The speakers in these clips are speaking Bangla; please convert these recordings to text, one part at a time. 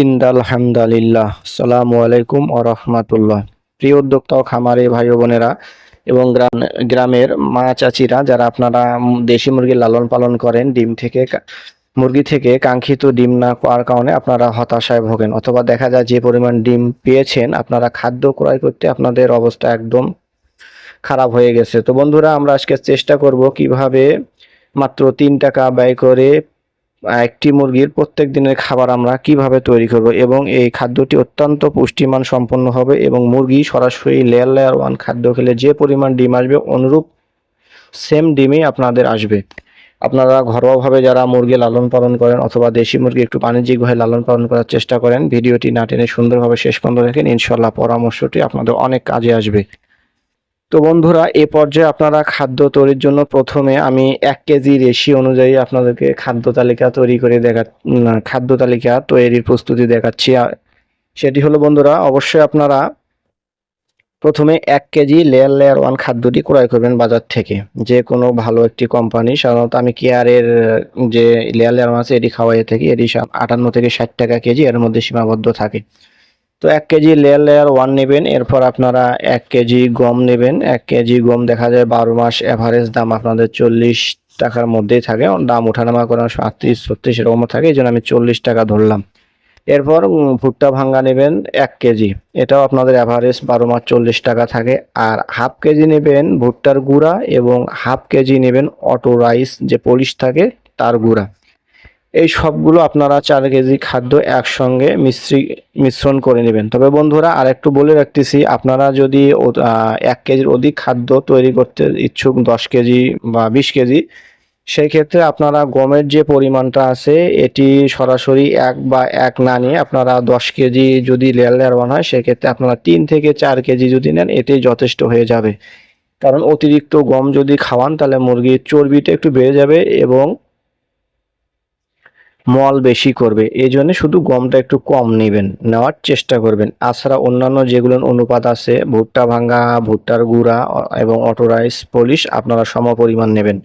ইন্দাল হামদালিল্লাহ সালামু আলাইকুম ও রহমাতুল্লাহ। প্রিয় উদ্যোক্তা ও খামারে ভাই বোনেরা এবং গ্রাম, গ্রামের মা চাচিরা, যারা আপনারা দেশি মুরগি লালন পালন করেন, ডিম থেকে মুরগি থেকে কাঙ্ক্ষিত ডিম না পাওয়ার কারণে আপনারা হতাশায় ভোগেন অথবা দেখা যায় যে পরিমাণ ডিম পেয়েছেন, আপনারা খাদ্য ক্রয় করতে আপনাদের অবস্থা একদম খারাপ হয়ে গেছে। তো বন্ধুরা, আমরা আজকে চেষ্টা করব কীভাবে মাত্র তিন টাকা ব্যয় করে একটি মুরগির প্রত্যেক দিনের খাবার আমরা কীভাবে তৈরি করব এবং এই খাদ্যটি অত্যন্ত পুষ্টিমান সম্পন্ন হবে এবং মুরগি সরাসরি লেয়ার লেয়ার ওয়ান খাদ্য খেলে যে পরিমাণ ডিম আসবে অনুরূপ সেম ডিমই আপনাদের আসবে। আপনারা ঘরোয়াভাবে যারা মুরগি লালন পালন করেন অথবা দেশি মুরগি একটু বাণিজ্যিকভাবে লালন পালন করার চেষ্টা করেন, ভিডিওটি না টেনে সুন্দরভাবে শেষ পর্যন্ত দেখেন ইনশাল্লাহ পরামর্শটি আপনাদের অনেক কাজে আসবে। তো বন্ধুরা, এ পর্যায়ে আপনারা খাদ্য তৈরির জন্য প্রথমে আমি এক কেজি রেশি অনুযায়ী আপনাদেরকে খাদ্য তালিকা তৈরি করে দেখা খাদ্য তালিকা তৈরির প্রস্তুতি দেখাচ্ছি। সেটি হলো, বন্ধুরা, অবশ্যই আপনারা প্রথমে এক কেজি লেয়ার লেয়ার ওয়ান খাদ্যটি ক্রয় করবেন বাজার থেকে। যে কোনো ভালো একটি কোম্পানি, সাধারণত আমি কেয়ারের যে লেয়ার লেয়ার ওয়ান আছে, এটি খাওয়াই থাকি, এটি আটান্ন থেকে ষাট টাকা কেজি, এর মধ্যে সীমাবদ্ধ থাকে। তো এক কেজি লেয়ার লেয়ার ওয়ান নেবেন, এরপর আপনারা এক কেজি গম নেবেন। এক কেজি গম দেখা যায় বারো মাস অ্যাভারেজ দাম আপনাদের চল্লিশ টাকার মধ্যেই থাকে। দাম ওঠানামা করে আটত্রিশ, ছত্রিশ এরকম থাকে, এই জন্য আমি চল্লিশ টাকা ধরলাম। এরপর ভুট্টা ভাঙ্গা নেবেন এক কেজি। এটাও আপনাদের অ্যাভারেজ বারো মাস চল্লিশ টাকা থাকে। আর হাফ কেজি নেবেন ভুট্টার গুঁড়া এবং হাফ কেজি নেবেন অটো রাইস যে পলিশ থাকে, তার গুঁড়া। এই সবগুলো আপনারা চার কেজি খাদ্য একসঙ্গে মিশ্রি, মিশ্রণ করে নেবেন। তবে বন্ধুরা আর একটু বলে রাখতেছি, আপনারা যদি এক কেজির অধিক খাদ্য তৈরি করতে ইচ্ছুক, দশ কেজি বা বিশ কেজি সেই ক্ষেত্রে আপনারা গমের যে পরিমাণটা আছে, এটি সরাসরি এক বা এক না নিয়ে আপনারা দশ কেজি যদি লেয়ার লেয়ার ওয়ান হয়, সেক্ষেত্রে আপনারা তিন থেকে চার কেজি যদি নেন এতেই যথেষ্ট হয়ে যাবে। কারণ অতিরিক্ত গম যদি খাওয়ান, তাহলে মুরগির চর্বিটা একটু বেড়ে যাবে এবং মল বেশি করবে। এই জন্য শুধু গমটা একটু কম নেবেন, নেওয়ার চেষ্টা করবেন। তাছাড়া অন্যান্য যেগুলো অনুপাত আছে, ভুট্টা ভাঙ্গা, ভুট্টার গুঁড়া এবং অটো রাইস পলিশ আপনারা সম পরিমাণ নেবেন।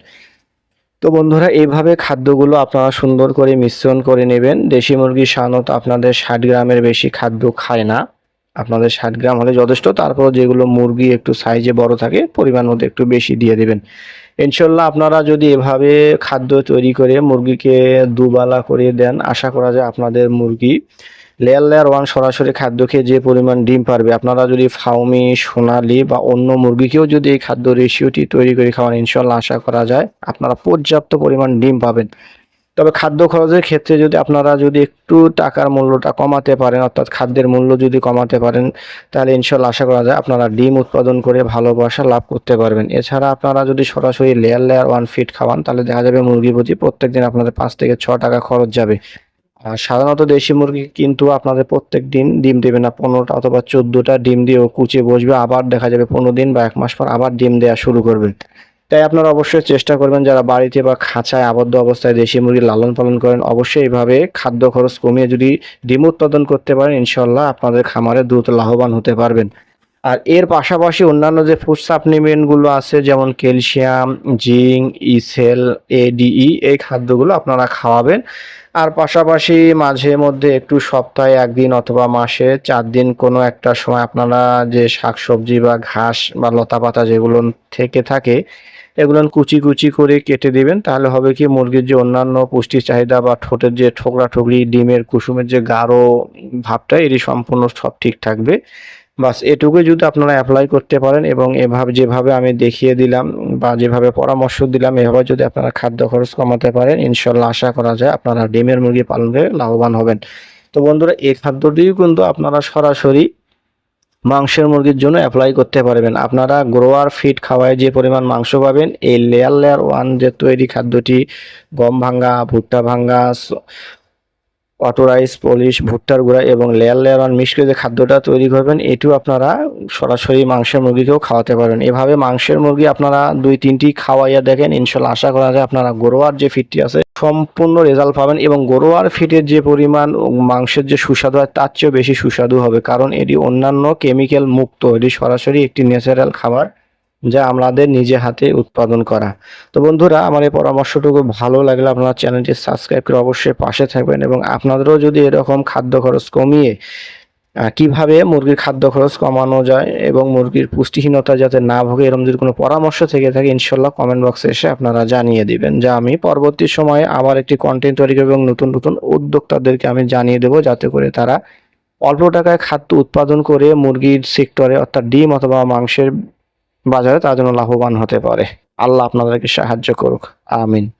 তো বন্ধুরা, এইভাবে খাদ্যগুলো আপনারা সুন্দর করে মিশ্রণ করে নেবেন। দেশি মুরগি সাধারণত আপনাদের ষাট গ্রামের বেশি খাদ্য খায় না। আপনাদের ষাট গ্রাম হলে যথেষ্ট। তারপর যেগুলো মুরগি একটু সাইজে বড় থাকে, পরিমাণ মতো একটু বেশি দিয়ে দেবেন। ইনশাল্লাহ আপনারা যদি এভাবে খাদ্য তৈরি করে মুরগিকে দুবেলা করে দেন, আশা করা যায় আপনাদের মুরগি লেয়ার লেয়ার ওয়ান সরাসরি খাদ্য খেয়ে যে পরিমাণ ডিম পারবে। আপনারা যদি ফাউমি সোনালি বা অন্য মুরগিকেও যদি এই খাদ্য রেশিওটি তৈরি করে খাওয়ান ইনশাল্লাহ আশা করা যায় আপনারা পর্যাপ্ত পরিমাণ ডিম পাবেন। তবে খাদ্য খরচের ক্ষেত্রে যদি আপনারা যদি একটু টাকার মূল্যটা কমাতে পারেন, অর্থাৎ খাদ্যের মূল্য যদি কমাতে পারেন, তাহলে ইনশাল্লাহ আশা করা যায় আপনারা ডিম উৎপাদন করে ভালো ভালোবাসা লাভ করতে পারবেন। এছাড়া আপনারা যদি সরাসরি লেয়ার লেয়ার ওয়ান ফিট খাওয়ান, তাহলে দেখা যাবে মুরগি প্রতি প্রত্যেক দিন আপনাদের পাঁচ থেকে ছ টাকা খরচ যাবে। আর সাধারণত দেশি মুরগি কিন্তু আপনাদের প্রত্যেক দিন ডিম দেবে না, পনেরোটা অথবা চোদ্দোটা ডিম দিয়েও কুচে বসবে, আবার দেখা যাবে পনেরো দিন বা এক মাস পর আবার ডিম দেওয়া শুরু করবে। তাই আপনারা অবশ্যই চেষ্টা করবেন যারা বাড়িতে বা খাঁচায় আবদ্ধ অবস্থায় দেশি মুরগি লালন পালন করেন, অবশ্যই এইভাবে খাদ্য খরচ কমিয়ে যদি ডিম উৎপাদন করতে পারেন ইনশাল্লাহ আপনাদের খামারে দ্রুত লাভবান হতে পারবেন। আর এর পাশাপাশি অন্যান্য যে ফুড সাপ্লিমেন্টগুলো আছে, যেমন ক্যালসিয়াম জিঙ্ক ইসেল এডিই এই খাদ্যগুলো আপনারা খাওয়াবেন। আর পাশাপাশি মাঝে মধ্যে একটু সপ্তাহে একদিন অথবা মাসে চার দিন কোনো একটা সময় আপনারা যে শাকসবজি বা ঘাস বা লতা পাতা যেগুলো থেকে থাকে, এগুলো কুচি কুচি করে কেটে দিবেন। তাহলে হবে কি মুরগির যে অন্যান্য পুষ্টি চাহিদা বা ঠোঁটের যে ঠোকরা ঠোকরি ডিমের কুসুমের যে গাঢ় ভাবটা এটি সম্পূর্ণ সব ঠিক থাকবে। বাস এটুকুই যদি আপনারা অ্যাপ্লাই করতে পারেন এবং এভাবে, যেভাবে আমি দেখিয়ে দিলাম বা যেভাবে পরামর্শ দিলাম, এভাবে যদি আপনারা খাদ্য খরচ কমাতে পারেন, ইনশাল্লাহ আশা করা যায় আপনারা ডিমের মুরগি পালন করে লাভবান হবেন। তো বন্ধুরা, এই খাদ্যটিও কিন্তু আপনারা সরাসরি মাংসের মুরগির জন্য অ্যাপ্লাই করতে পারবেন। আপনারা গ্রোয়ার ফিড খাওয়ায় যে পরিমাণ মাংস পাবেন, এই লেয়ার লেয়ার ওয়ান যে তৈরি খাদ্যটি, গম ভাঙ্গা, ভুট্টা ভাঙ্গা অটো রাইস, পলিশ, ভুট্টার গুঁড়া এবং লেয়ার লেয়ার ওয়ান মিক্স করে যে খাদ্যটা তৈরি করবেন, এটিও আপনারা সরাসরি মাংসের মুরগিকেও খাওয়াতে পারেন এভাবে মাংসের মুরগি আপনারা দুই, তিনটি খাওয়াইয়া দেখেন, ইনশাল্লাহ আশা করা যায় আপনারা গরুয়ার যে ফিটটি আছে, সম্পূর্ণ রেজাল্ট পাবেন এবং গরুয়ার ফিটের যে পরিমাণ মাংসের যে সুস্বাদু হয়, তার চেয়েও বেশি সুস্বাদু হবে। কারণ এটি অন্যান্য কেমিক্যাল মুক্ত, এটি সরাসরি একটি ন্যাচারাল খাবার। যা আমাদের নিজে হাতে উৎপাদন করা। তো বন্ধুরা, আমার এই পরামর্শটুকু ভালো লাগলে আপনারা চ্যানেলটি সাবস্ক্রাইব করে অবশ্যই পাশে থাকবেন এবং আপনাদেরও যদি এরকম খাদ্য খরচ কমিয়ে কীভাবে মুরগির খাদ্য খরচ কমানো যায় এবং মুরগির পুষ্টিহীনতা যাতে না ভোগে, এরকম যদি কোনো পরামর্শ থেকে থাকে, ইনশাল্লাহ কমেন্ট বক্সে এসে আপনারা জানিয়ে দিবেন, যা আমি পরবর্তী সময়ে আবার একটি কন্টেন্ট তৈরি করব এবং নতুন নতুন উদ্যোক্তাদেরকে আমি জানিয়ে দেবো, যাতে করে তারা অল্প টাকায় খাদ্য উৎপাদন করে মুরগির সেক্টরে অর্থাৎ ডিম অথবা মাংসের বাজারে তার জন্য লাভবান হতে পারে। আল্লাহ আপনাদেরকে সাহায্য করুক। আমিন।